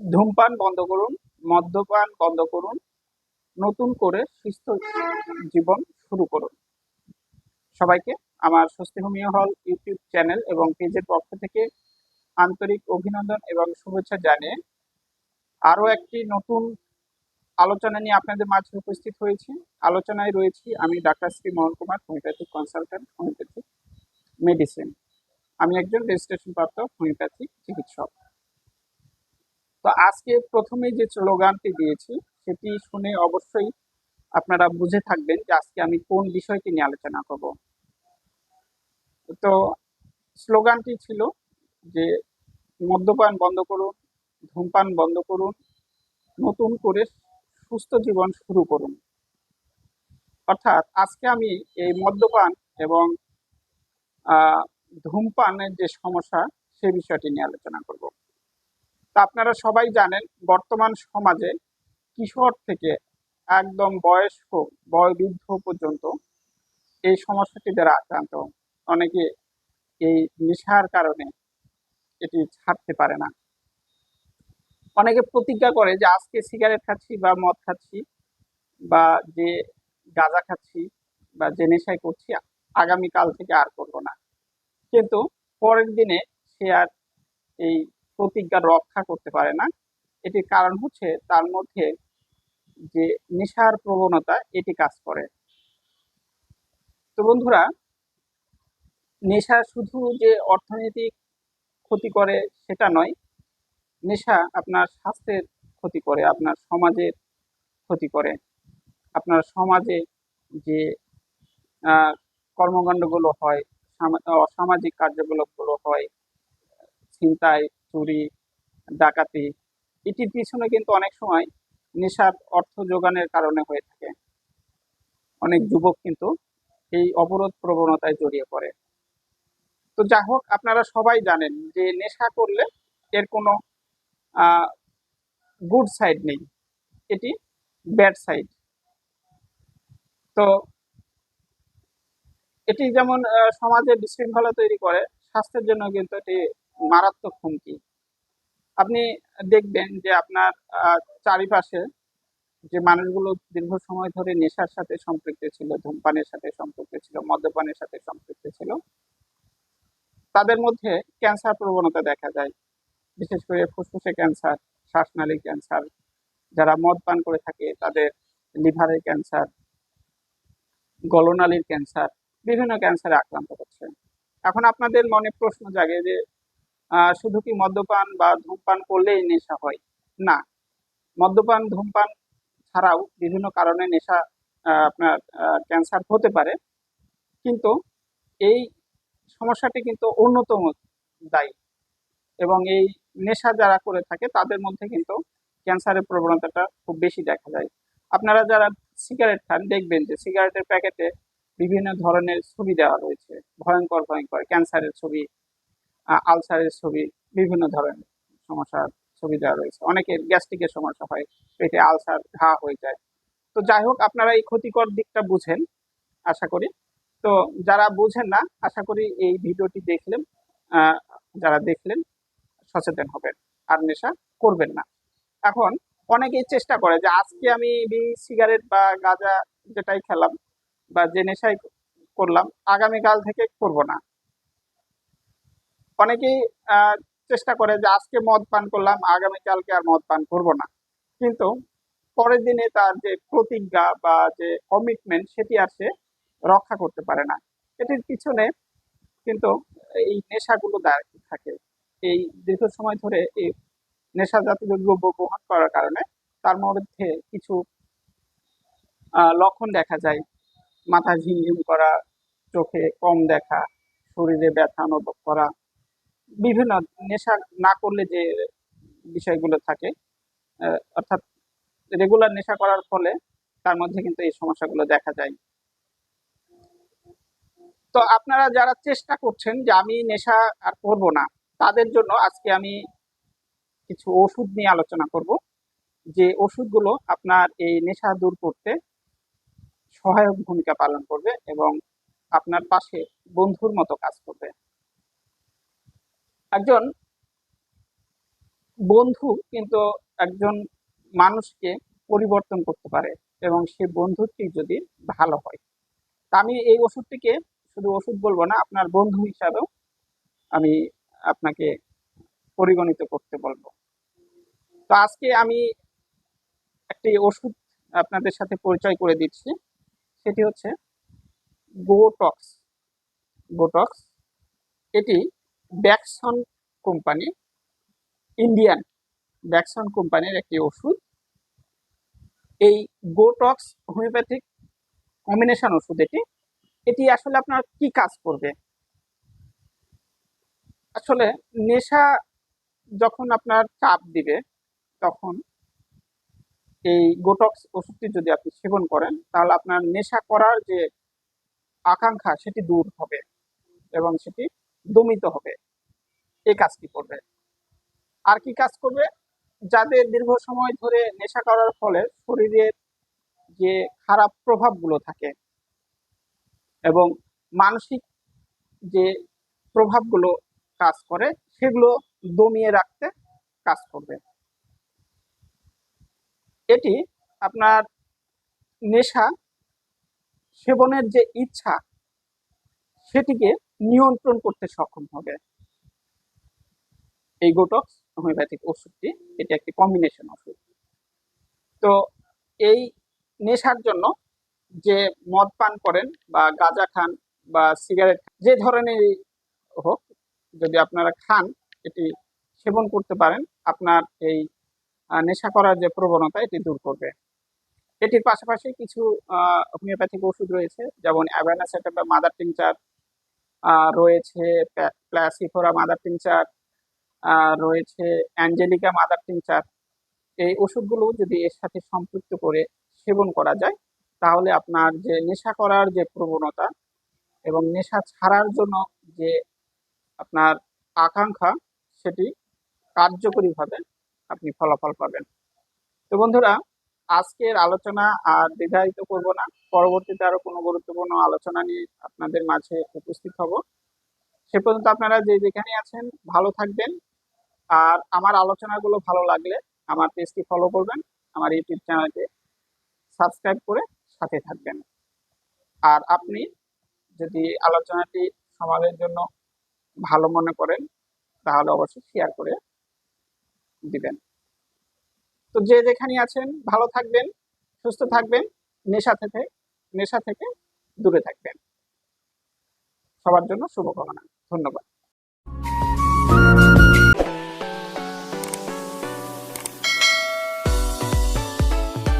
ধূমপান বন্ধ করুন, মদ্যপান বন্ধ করুন, নতুন করে সুস্থ জীবন শুরু করুন। সবাইকে আমার স্বস্তি হোমিও হল ইউটিউব চ্যানেল এবং পেজের পক্ষ থেকে আন্তরিক অভিনন্দন এবং শুভেচ্ছা জানিয়ে আরও একটি নতুন আলোচনা নিয়ে আপনাদের মাঝে উপস্থিত হয়েছি। আলোচনায় রয়েছি আমি doctor Shri Mohan Kumar, homeopathic consultant, homeopathic medicine. আমি একজন রেজিস্ট্রেশন প্রাপ্ত হোমিওপ্যাথিক চিকিৎসক। তো আজকে প্রথমে যে স্লোগানটি দিয়েছি, সেটি শুনে অবশ্যই আপনারা বুঝে থাকবেন যে আজকে আমি কোন বিষয়টি নিয়ে আলোচনা করব। তো স্লোগানটি ছিল যে মদ্যপান বন্ধ করুন, ধূমপান বন্ধ করুন, নতুন করে সুস্থ জীবন শুরু করুন। অর্থাৎ আজকে আমি এই মদ্যপান এবং ধূমপানের যে সমস্যা, সে বিষয়টি নিয়ে আলোচনা করব। তা আপনারা সবাই জানেন, বর্তমান সমাজে কিশোর থেকে একদম বয়স্ক, বয়বৃদ্ধ পর্যন্ত এই সমস্যাটি দ্বারা আক্রান্ত, অনেকে এই নেশার কারণে এটি ছাড়তে পারে না। অনেকে প্রতিজ্ঞা করে যে আজকে সিগারেট খাচ্ছি বা মদ খাচ্ছি বা যে গাঁজা খাচ্ছি বা যে নেশায় করছি আগামীকাল থেকে আর করব না। কিন্তু পরের দিনে সে আর এই প্রতিজ্ঞা রক্ষা করতে পারে না। এটির কারণ হচ্ছে তার মধ্যে যে নেশার প্রবণতা, এটি কাজ করে। তো বন্ধুরা, নেশা শুধু যে অর্থনৈতিক ক্ষতি করে সেটা নয়, নেশা আপনার স্বাস্থ্যের ক্ষতি করে, আপনার সমাজের ক্ষতি করে। আপনার সমাজে যে কর্মকাণ্ডগুলো হয়, সামা- অসামাজিক কার্যকলাপগুলো হয়, ছিনতাই চুরি, ডাকাতি, এটির পিছনে কিন্তু অনেক সময় নেশার অর্থ যোগানের কারণে হয়ে থাকে। অনেক যুবক কিন্তু এই অবরোধ প্রবণতায় জড়িয়ে পড়ে। তো যা হোক, আপনারা সবাই জানেন যে নেশা করলে এর কোনো গুড সাইড নেই। এটি ব্যাড সাইড তো এটি যেমন সমাজে বিশৃঙ্খলা তৈরি করে, স্বাস্থ্যের জন্য কিন্তু এটি মারাত্মক হুমকি। আপনি দেখবেন যে আপনার চারিপাশে যে মানুষগুলো দীর্ঘ সময় ধরে নেশার সাথে সম্পৃক্ত ছিল, ধূমপানের সাথে সম্পৃক্ত ছিল, মদ্যপানের সাথে সম্পৃক্ত ছিল, তাদের মধ্যে ক্যান্সার প্রবণতা দেখা যায়। বিশেষ করে ফুসফুসে ক্যান্সার, শ্বাসনালী ক্যান্সার, যারা মদ পান করে থাকে, তাদের লিভারের ক্যান্সার, গলনালীর ক্যান্সার, বিভিন্ন ক্যান্সারে আক্রান্ত হচ্ছে। এখন আপনাদের মনে প্রশ্ন জাগে যে শুধু কি মদ্যপান বা ধূমপান করলেই নেশা হয়? না। মদ্যপান, ধূমপান ছাড়াও বিভিন্ন কারণে নেশা আপনার ক্যান্সার হতে পারে। কিন্তু এই সমস্যাটি কিন্তু অন্যতম দায়ী। এবং এই নেশা যারা করে থাকে, তাদের মধ্যে কিন্তু ক্যান্সারের প্রবণতাটা খুব বেশি দেখা যায়। আপনারা যারা সিগারেট খান, দেখবেন যে সিগারেটের প্যাকেটে বিভিন্ন ধরনের ছবি দেওয়া রয়েছে। ভয়ঙ্কর ভয়ঙ্কর ক্যান্সারের ছবি আলসারের ছবি, বিভিন্ন ধরনের সমস্যার ছবি দেওয়া রয়েছে। অনেকের গ্যাস্ট্রিকের সমস্যা হয় পেটে আলসার ঘা হয়ে যায়। তো যাই হোক, আপনারা এই ক্ষতিকর দিকটা বুঝেন, আশা করি। তো যারা বুঝেন না, আশা করি এই ভিডিওটি দেখলেন যারা দেখলেন, সচেতন হবেন, আর নেশা করবেন না। এখন অনেকেই চেষ্টা করে যে, আজকে আমি সিগারেট বা গাঁজা যেটাই খেলাম বা যে নেশাই করলাম, আগামীকাল থেকে করব না। অনেকেই চেষ্টা করে যে আজকে মদ পান করলাম আগামীকালকে আর মদ পান করব না। কিন্তু পরের দিনে তার যে প্রতিজ্ঞা বা যে কমিটমেন্ট সেটি আর সে রক্ষা করতে পারে না। এটির পিছনে কিন্তু এই নেশাগুলো দাঁড়িয়ে থাকে? এই দীর্ঘ সময় ধরে এই নেশা জাতীয় দ্রব্য গ্রহণ করার কারণে তার মধ্যে কিছু লক্ষণ দেখা যায়। মাথা ঝিমঝিম করা, চোখে কম দেখা, শরীরে ব্যথা অনুভব করা বিভিন্ন নেশা না করলে যে বিষয়গুলো থাকে অর্থাৎ রেগুলার নেশা করার ফলে তার মধ্যে কিন্তু এই সমস্যাগুলো দেখা যায়। তো আপনারা যারা চেষ্টা করছেন যে আমি নেশা আর করব না, তাদের জন্য আজকে আমি কিছু ওষুধ নিয়ে আলোচনা করব, যে ওষুধগুলো আপনার এই নেশা দূর করতে সহায়ক ভূমিকা পালন করবে এবং আপনার পাশে বন্ধুর মতো কাজ করবে। একজন বন্ধু কিন্তু একজন মানুষকে পরিবর্তন করতে পারে এবং সে বন্ধুটি যদি ভালো হয়। তা আমি এই ওষুধটিকে শুধু ওষুধ বলব না, আপনার বন্ধু হিসাবেও আমি আপনাকে পরিগণিত করতে বলব। তো আজকে আমি একটি ওষুধ আপনাদের সাথে পরিচয় করে দিচ্ছি। সেটি হচ্ছে গোটক্স গোটক্স এটি ব্যাকসন কোম্পানি ইন্ডিয়ান ব্যাকসন কোম্পানির একটি ওষুধ। এই গোটক্স হোমিওপ্যাথিক কম্বিনেশন ওষুধ এটি। এটি আসলে আপনার কি কাজ করবে? আসলে নেশা যখন আপনার চাপ দিবে, তখন এই গোটক্স ওষুধটি যদি আপনি সেবন করেন, তাহলে আপনার নেশা করার যে আকাঙ্ক্ষা, সেটি দূর হবে এবং সেটি দমিত হবে। এই কাজটি করবে। আর কি কাজ করবে? যাদের দীর্ঘ সময় ধরে নেশা করার ফলে শরীরের যে খারাপ প্রভাবগুলো থাকে এবং মানসিক যে প্রভাবগুলো কাজ করে, সেগুলো দমিয়ে রাখতে কাজ করবে। এটি আপনার নেশা, সেবনের যে ইচ্ছা, সেটিকে নিয়ন্ত্রণ করতে সক্ষম হবে। এই গোটক্স হোমিওপ্যাথিক ওষুধটি, এটি একটি কম্বিনেশন ওষুধ। তো এই নেশার জন্য যে মদ পান করেন বা গাঁজা খান বা সিগারেট যে ধরনের হোক, যদি আপনারা খান, এটি সেবন করতে পারেন, আপনার এই নেশা করার যে প্রবণতা, এটি দূর করবে। এটির পাশাপাশি কিছু হোমিওপ্যাথিক ওষুধ রয়েছে, যেমন অ্যাভেনাসেট বা মাদার টিংচার রয়েছে প্লাসিফোরা মাদার টিংচার রয়েছে অ্যাঞ্জেলিকা মাদার টিংচার এই ওষুধগুলো যদি এর সাথে সম্পৃক্ত করে সেবন করা যায়, তাহলে আপনার যে নেশা করার যে প্রবণতা এবং নেশা ছাড়ার জন্য যে আপনার আকাঙ্ক্ষা, সেটি কার্যকরীভাবে আপনি ফলাফল পাবেন। তো বন্ধুরা আজকের আলোচনা আর দীর্ঘায়িত করব না। পরবর্তীতে আরও কোনো গুরুত্বপূর্ণ আলোচনা নিয়ে আপনাদের মাঝে উপস্থিত হব। সে পর্যন্ত আপনারা যে যেখানে আছেন, ভালো থাকবেন। আর আমার আলোচনাগুলো ভালো লাগলে আমার পেজটি ফলো করবেন, আমার ইউটিউব চ্যানেলকে সাবস্ক্রাইব করে সাথে থাকবেন। আর আপনি যদি আলোচনাটি সমাজের জন্য ভালো মনে করেন, তাহলে অবশ্যই শেয়ার করে দিবেন। তো যে যেখানে আছেন, ভালো থাকবেন, সুস্থ থাকবেন, নেশা থেকে নেশা থেকে দূরে থাকবেন। সবার জন্য শুভকামনা। ধন্যবাদ।